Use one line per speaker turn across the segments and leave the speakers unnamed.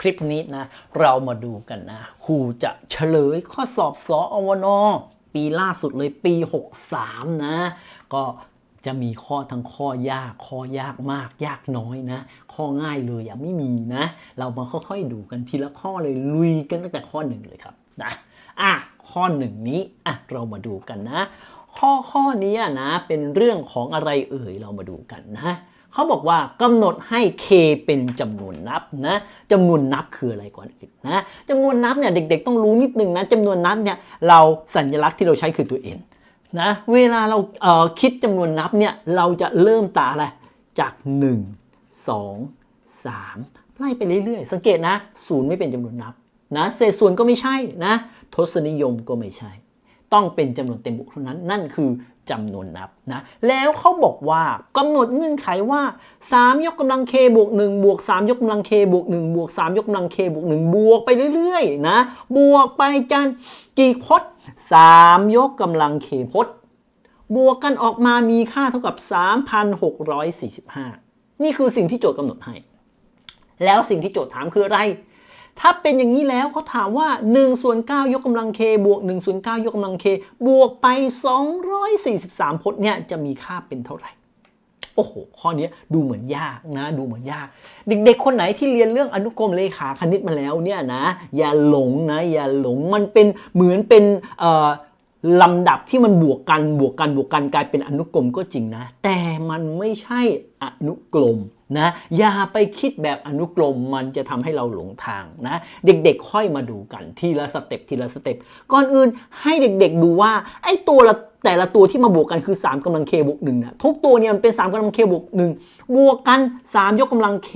คลิปนี้นะ เรามาดูกันนะครูจะเฉลยข้อสอบสออวนปีล่าสุดเลยปี 63 นะ ก็จะมีข้อทั้งข้อยาก ข้อยากมาก ยากน้อยนะ ข้อง่ายเลยยังไม่มีนะ เรามาค่อยๆดูกันทีละข้อเลยลุยกันตั้งแต่ข้อหนึ่งเลยครับนะอะข้อหนึ่งนี้อะเรามาดูกันนะ ข้อข้อนี้นะเป็นเรื่องของอะไรเอ่ยเรามาดูกันนะ เขาบอกว่ากำหนดให้ k เป็นจำนวนนับนะจำนวนนับคืออะไรก่อนอื่นนะจำนวนนับเนี่ยเด็ก ๆ ต้องรู้นิดนึงนะจำนวนนับเนี่ยเราสัญลักษณ์ที่เราใช้คือตัว n นะเวลาเราเคิดจำนวนนับเนี่ยเราจะเริ่มตาอะไรจาก 1 2 3 ไล่ไปเรื่อยๆ สังเกตนะศูนย์ไม่เป็นจำนวนนับนะเศษส่วนก็ไม่ใช่นะทศนิยมก็ไม่ใช่ ต้องเป็นจำนวนเต็มบวกเท่านั้นนั่นคือ จำนวนนับนะแล้วเขาบอกว่ากำหนดเงื่อนไขว่า 3 ยกกำลัง k บวก1บวก3 ยกกำลัง k บวก1บวก3 ยกกำลัง k บวก1บวกไปเรื่อยๆนะบวกไปจันกี่พจน์ 3 ยกกำลัง k พจน์ บวกกันออกมามีค่าเท่ากับ 3,645 นี่คือสิ่งที่โจทย์กำหนดให้ แล้วสิ่งที่โจทย์ถามคืออะไร ถ้าเป็นอย่างนี้แล้วเขาถามว่า1ส่วน9ยกกำลัง k บวก1ส่วน9ยกกำลัง k บวกไป 243พจน์เนี่ยจะมีค่าเป็นเท่าไหร่ โอ้โห ข้อนี้ดูเหมือนยากนะ ดูเหมือนยาก เด็กๆ คนไหนที่เรียนเรื่องอนุกรมเลขาคณิตมาแล้วเนี่ยนะ อย่าหลงนะ อย่าหลงมันเป็นเหมือนเป็นเอ่อ ลำดับที่มันบวกกันบวกกันบวกกันกลายเป็นอนุกรมก็จริงนะ แต่มันไม่ใช่อนุกรมนะอย่าไปคิดแบบอนุกรมมันจะทำให้เราหลงทางนะ เด็กๆค่อยมาดูกันทีละสเต็ปทีละสเต็ปก่อนอื่นให้เด็กๆดูว่าไอ้ตัวละแต่ละตัวที่มาบวกกันคือ 3กำลัง k บวก1นะทุกตัวเนี่ยมันเป็น 3กำลัง k บวก1บวกกัน 3 ยกกำลัง k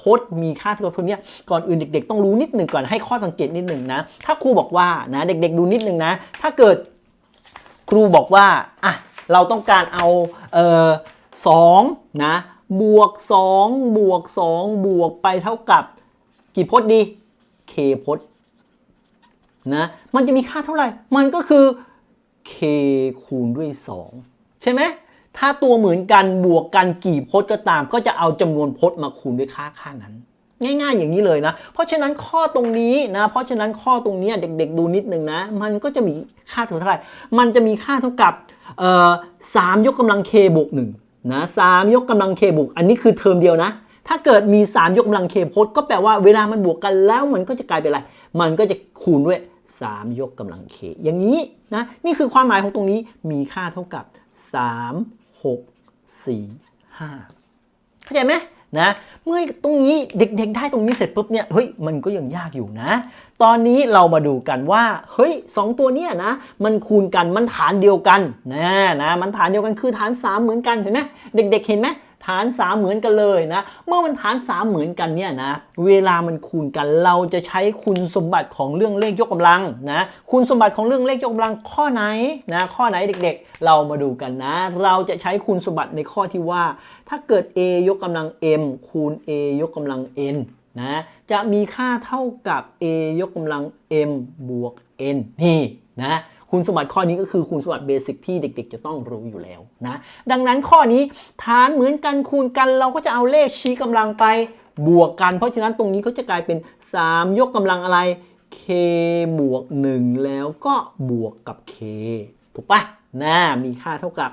พจน์มีค่าเท่ากับเท่านี้ก่อนอื่นเด็ก ๆ ต้องรู้นิดหนึ่งก่อนให้ข้อสังเกตนิดหนึ่งนะ ถ้าครูบอกว่านะเด็ก ๆ ดูนิดหนึ่งนะ ถ้าเกิด ครูบอกว่าอะเราต้องการเอาเออสองนะบวก 2 บวก 2 บวกไปเท่ากับกี่พจน์ดี k พจน์นะมันจะมีค่าเท่าไหร่ มันก็คือ k คูณด้วย 2 ใช่ไหมถ้าตัวเหมือนกันบวกกันกี่พจน์ก็ตาม ก็จะเอาจำนวนพจน์มาคูณด้วยค่าค่านั้น ง่าย ๆ อย่างนี้เลยนะ เพราะฉะนั้นข้อตรงนี้นะ เพราะฉะนั้นข้อตรงนี้เด็ก ๆ ดูนิดนึงนะ มันก็จะมีค่าเท่าไหร่ มันจะมีค่าเท่ากับเอ่อสามยกกำลัง k บวกหนึ่งนะสามยกกำลัง k บวก อันนี้คือเทอมเดียวนะ ถ้าเกิดมี 3 ยกกำลัง k พจน์ก็แปลว่าเวลามันบวกกันแล้วมันก็จะกลายเป็นอะไร มันก็จะคูณด้วย 3 ยกกำลัง k อย่างนี้นะ นี่คือความหมายของตรงนี้ มีค่าเท่ากับ 3 6 4 5 เข้าใจไหม นะเมื่อตรงนี้เด็กๆ ได้ตรงนี้เสร็จปุ๊บเนี่ยเฮ้ยมันก็ยังยากอยู่นะ ตอนนี้เรามาดูกันว่าเฮ้ยสองตัวเนี้ยนะมันคูณกันมันฐานเดียวกันนะนะมันฐานเดียวกันคือฐาน 3 เหมือนกันเห็นไหมเด็กๆเห็นไหม ฐาน 3 เหมือนกันเลยนะ เมื่อมันฐาน 3 เหมือนกันเนี่ยนะ เวลามันคูณกันเราจะใช้คุณสมบัติของเรื่องเลขยกกำลังนะ คุณสมบัติของเรื่องเลขยกกำลังข้อไหนนะ ข้อไหนเด็กๆ เรามาดูกันนะ เราจะใช้คุณสมบัติในข้อที่ว่า ถ้าเกิด a ยกกำลัง m คูณ a ยกกำลัง n นะจะมีค่าเท่ากับ a ยกกำลัง m บวก n นี่นะ คุณสมบัติข้อนี้ก็คือคุณสมบัติเบสิกที่เด็ก ๆ จะต้องรู้อยู่แล้วนะดังนั้นข้อนี้ฐานเหมือนกันคูณกันเราก็จะเอาเลขชี้กำลังไปบวกกัน เพราะฉะนั้นตรงนี้ก็จะกลายเป็น 3 ยกกำลังอะไร k บวก 1 แล้วก็บวกกับ k ถูกปะนะมีค่าเท่ากับ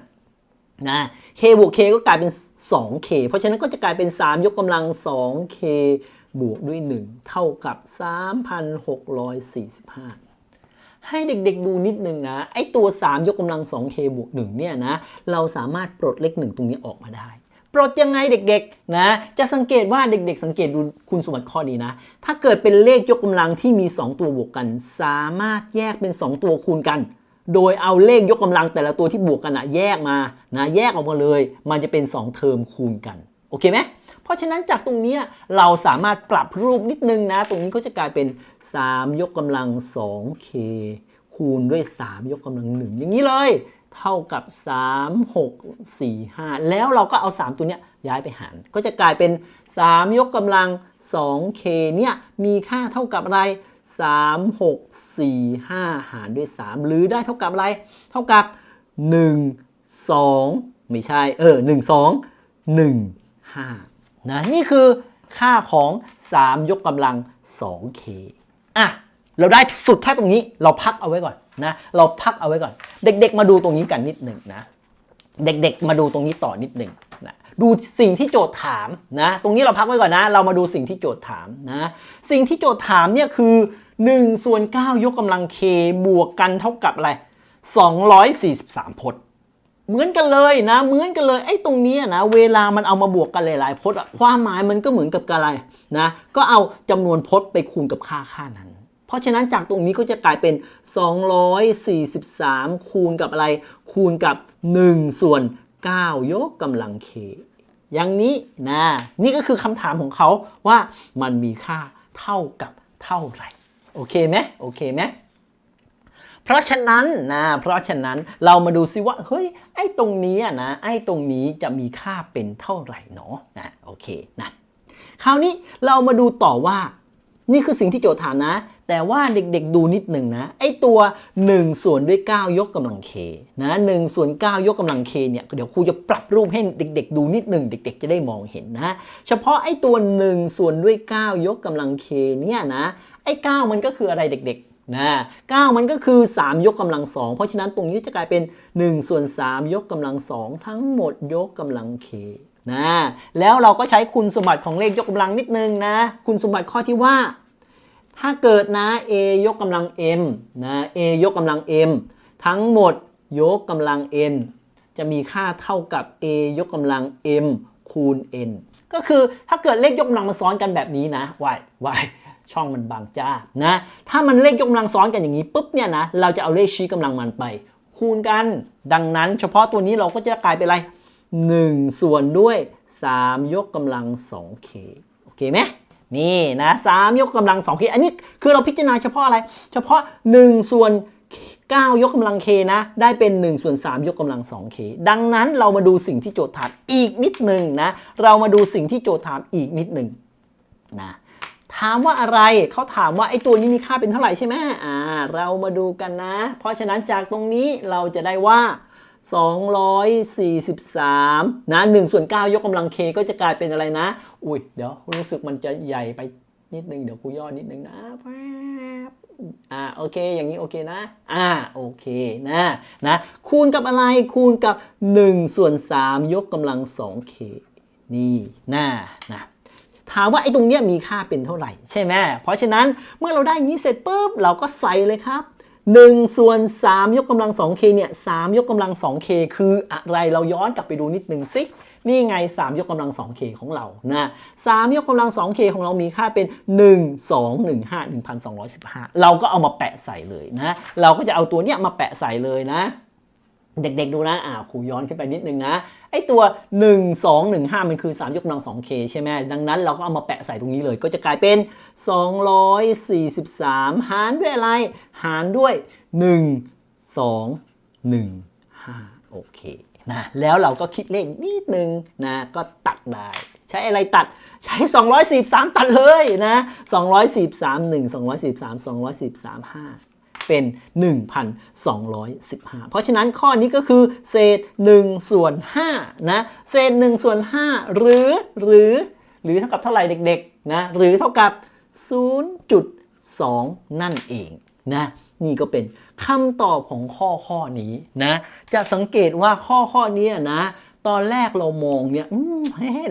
3,645นะ k บวก k ก็กลายเป็น 2k เพราะฉะนั้นก็จะกลายเป็น 3 ยกกำลัง 2k บวกด้วย 1 เท่ากับ 3,645ให้เด็กๆดูนิดนึงนะ ไอ้ตัว 3 ยกกำลัง 2k บวก1เนี่ยนะ เราสามารถปลดเลข 1 ตรงนี้ออกมาได้ ปลดยังไงเด็กๆนะ จะสังเกตว่าเด็กๆ สังเกตดูคุณสมบัติข้อนี้นะ ถ้าเกิดเป็นเลขยกกำลังที่มี 2 ตัวบวกกัน สามารถแยกเป็น 2 ตัวคูณกัน โดยเอาเลขยกกำลังแต่ละตัวที่บวกกันอะแยกมานะแยกออกมาเลย มันจะเป็น 2 เทอมคูณกัน โอเคไหม ราะฉะนั้นจากตรงนี้เราสามารถปรับรูปนิดนึงนะ ตรงนี้ก็จะกลายเป็น 3 ยกกำลัง 2k คูณด้วย 3 ยกกำลัง 1 อย่างนี้เลย เท่ากับ 3 6 4 5 แล้วเราก็เอา 3 ตัวเนี้ยย้ายไปหาร ก็จะกลายเป็น 3 ยกกำลัง 2k เนี่ยมีค่าเท่ากับอะไร3 6 4 5 หารด้วย 3 หรือได้เท่ากับอะไร เท่ากับ 1 2 ไม่ใช่ เออ 1 2 1 5 นะนี่คือค่าของ 3 ยกกำลัง 2k อะเราได้สุดแค่ตรงนี้เราพักเอาไว้ก่อนนะเราพักเอาไว้ก่อน เด็กๆ มาดูตรงนี้กันนิดหนึ่งนะ เด็กๆ มาดูตรงนี้ต่อนิดหนึ่งนะดูสิ่งที่โจทย์ถามนะ ตรงนี้เราพักไว้ก่อนนะ เรามาดูสิ่งที่โจทย์ถามนะ สิ่งที่โจทย์ถามเนี่ยคือ1ส่วน9ยกกำลัง k บวกกันเท่ากับอะไร 243พจน์ เหมือนกันเลยนะ เหมือนกันเลยไอ้ตรงนี้นะเวลามันเอามาบวกกันหลาย ๆพจน์ความหมายมันก็เหมือนกับอะไรนะก็เอาจำนวนพจน์ไปคูณกับค่าค่านั้น เพราะฉะนั้นจากตรงนี้ก็จะกลายเป็น 243 คูณกับอะไร คูณกับ 1 ส่วน 9 ยกกำลัง k อย่างนี้นะนี่ก็คือคำถามของเขาว่ามันมีค่าเท่ากับเท่าไหร่ โอเคไหมโอเคไหม ราะฉะนั้นนะ เพราะฉะนั้นเรามาดูซิว่า เฮ้ย ไอ้ตรงนี้นะ ไอ้ตรงนี้จะมีค่าเป็นเท่าไหร่เนาะนะ โอเคนะ คราวนี้เรามาดูต่อว่า นี่คือสิ่งที่โจทย์ถามนะ แต่ว่าเด็กๆดูนิดหนึ่งนะ ไอ้ตัว 1 ส่วนด้วย 9 ยกกำลัง k นะ1ส่วน 9 ยกกำลัง k เนี่ย เดี๋ยวครูจะปรับรูปให้เด็ก ๆ ดูนิดหนึ่ง เด็ก ๆ จะได้มองเห็นนะ เฉพาะไอ้ตัว 1 ส่วนด้วย 9 ยกกำลัง k เนี่ยนะ ไอ้ 9 มันก็คืออะไรเด็กๆ นะ9มันก็คือ 3 ยกกำลัง2เพราะฉะนั้นตรงนี้จะกลายเป็น1ส่วน3ยกกำลัง2ทั้งหมดยกกำลัง k นะแล้วเราก็ใช้คุณสมบัติของเลขยกกำลังนิดนึงนะ คุณสมบัติข้อที่ว่า ถ้าเกิดนะ a ยกกำลัง m นะ a ยกกำลัง m ทั้งหมดยกกำลัง n จะมีค่าเท่ากับ a ยกกำลัง m คูณ n ก็คือถ้าเกิดเลขยกกำลังมาซ้อนกันแบบนี้นะวายวาย ช่องมันบางจ้านะถ้ามันเลขยกกำลังซ้อนกันอย่างนี้ปุ๊บเนี่ยนะเราจะเอาเลขชี้กำลังมันไป คูณกัน ดังนั้น เฉพาะตัวนี้เราก็จะกลายเป็นอะไร 1 ส่วนด้วย 3 ยกกำลัง 2k โอเคไหมนี่นะ3ยกกำลัง 2 k อันนี้คือเราพิจารณาเฉพาะอะไร เฉพาะ 1 ส่วน 9 ยกกำลัง k นะ ได้เป็น 1 ส่วน 3 ยกกำลัง 2k ดังนั้นเรามาดูสิ่งที่โจทย์ถามอีกนิดหนึ่งนะ เรามาดูสิ่งที่โจทย์ถามอีกนิดหนึ่งนะ ถามว่าอะไรเขาถามว่าไอ้ตัวนี้มีค่าเป็นเท่าไหร่ใช่ไหมอ่า เรามาดูกันนะ เพราะฉะนั้นจากตรงนี้เราจะได้ว่า 243 นะ1ส่วน9ยกกำลัง k ก็จะกลายเป็นอะไรนะ อุ้ยเดี๋ยวรู้สึกมันจะใหญ่ไปนิดนึง เดี๋ยวครูย่อนิดนึงนะแป๊บอ่าโอเค อย่างนี้โอเคนะ อ่าโอเคนะนะคูณกับอะไรคูณกับ1ส่วน3ยกกำลัง 2k นี่นะนะ ถามว่าไอ้ตรงเนี้ยมีค่าเป็นเท่าไหร่ ใช่ไหมเพราะฉะนั้นเมื่อเราได้อย่างนี้เสร็จปุ๊บเราก็ใส่เลยครับ1ส่วน3ยกกำลัง 2k เนี่ย3ยกกำลัง 2k คืออะไรเราย้อนกลับไปดูนิดนึงสินี่ไง 3 ยกกำลัง 2k ของเรานะ3ยกกำลัง 2k ของเรามีค่าเป็น 1 2 1 5 1215 เราก็เอามาแปะใส่เลยนะ เราก็จะเอาตัวเนี้ยมาแปะใส่เลยนะ เด็กๆดูนะอ่าครูย้อนขึ้นไปนิดนึงนะ ไอตัว 1 2 1 5 มันคือ 3 ยกกำลัง 2k ใช่ไหมดังนั้นเราก็เอามาแปะใส่ตรงนี้เลย ก็จะกลายเป็น 243 หารด้วยอะไร หารด้วย 1 2 1 5 โอเคนะแล้วเราก็คิดเลขนิดนึงนะก็ตัดได้ใช้อะไรตัดใช้ 243 ตัดเลยนะ243 1 243 243 5 เป็น 1,215 เพราะฉะนั้นข้อนี้ก็คือเศษ1ส่วน5นะเศษ1ส่วน5หรือหรือหรือเท่ากับเท่าไหร่เด็กๆนะหรือเท่ากับ 0.2 นั่นเองนะนี่ก็เป็นคำตอบของข้อข้อนี้นะจะสังเกตว่าข้อข้อนี้นะ ตอนแรกเรามองเนี่ย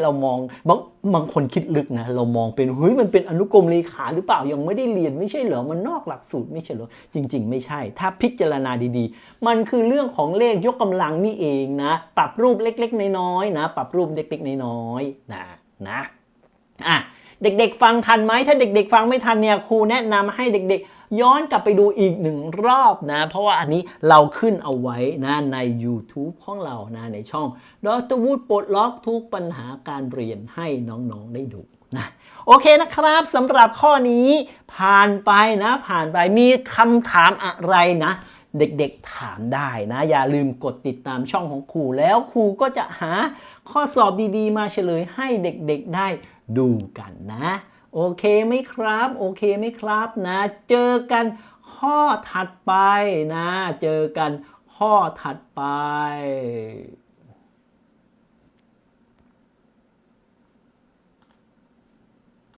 เรามองบางบางคนคิดลึกนะ เรามองเป็นเฮ้ยมันเป็นอนุกรมเลขาหรือเปล่ายังไม่ได้เรียนไม่ใช่เหรอมันนอกหลักสูตรไม่ใช่เหรอจริง ๆ ไม่ใช่ ถ้าพิจารณาดีๆ มันคือเรื่องของเลขยกกำลังนี่เองนะ ปรับรูปเล็กๆ น้อยๆนะ ปรับรูปเล็กๆ น้อยๆนะนะอะเด็กๆ ฟังทันไหมถ้าเด็ก ๆ ฟังไม่ทันเนี่ยครูแนะนำให้เด็ก ๆ ย้อนกลับไปดูอีกหนึ่งรอบนะ เพราะว่าอันนี้เราขึ้นเอาไว้นะใน YouTube ของเรานะในช่องดรวูดปลดล็อกทุกปัญหาการเรียนให้น้องๆได้ดูนะโอเคนะครับสำหรับข้อนี้ผ่านไปนะ ผ่านไปมีคำถามอะไรนะ เด็กๆถามได้นะ อย่าลืมกดติดตามช่องของครูแล้วครูก็จะหาข้อสอบดีๆ มาเฉลยให้เด็กๆได้ดูกันนะ โอเคไหมครับ โอเคไหมครับนะ เจอกันข้อถัดไปนะ เจอกันข้อถัดไป